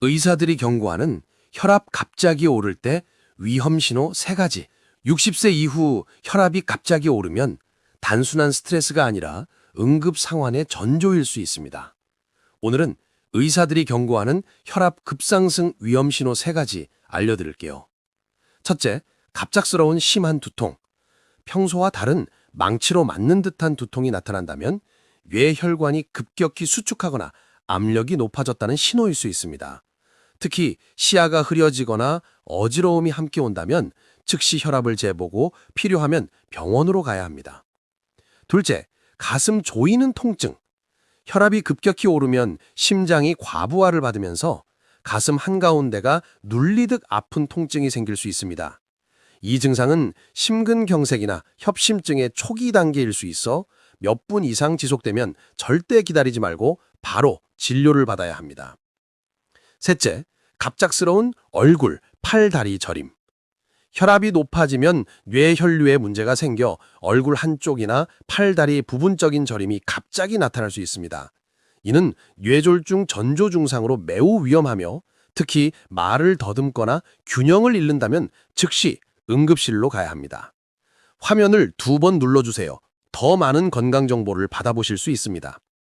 의사들이 경고하는 혈압 갑자기 오를 때 위험 신호 세가지 60세 이후 혈압이 갑자기 오르면 단순한 스트레스가 아니라 응급 상환의 전조일 수 있습니다. 오늘은 의사들이 경고하는 혈압 급상승 위험 신호 세가지 알려드릴게요. 첫째, 갑작스러운 심한 두통. 평소와 다른 망치로 맞는 듯한 두통이 나타난다면 뇌혈관이 급격히 수축하거나 압력이 높아졌다는 신호일 수 있습니다. 특히 시야가 흐려지거나 어지러움이 함께 온다면 즉시 혈압을 재보고 필요하면 병원으로 가야 합니다. 둘째, 가슴 조이는 통증. 혈압이 급격히 오르면 심장이 과부하를 받으면서 가슴 한가운데가 눌리듯 아픈 통증이 생길 수 있습니다. 이 증상은 심근경색이나 협심증의 초기 단계일 수 있어 몇 분 이상 지속되면 절대 기다리지 말고 바로 진료를 받아야 합니다. 셋째, 갑작스러운 얼굴, 팔, 다리 저림. 혈압이 높아지면 뇌혈류에 문제가 생겨 얼굴 한쪽이나 팔, 다리 부분적인 저림이 갑자기 나타날 수 있습니다. 이는 뇌졸중 전조 증상으로 매우 위험하며 특히 말을 더듬거나 균형을 잃는다면 즉시 응급실로 가야 합니다. 화면을 두 번 눌러주세요. 더 많은 건강 정보를 받아보실 수 있습니다.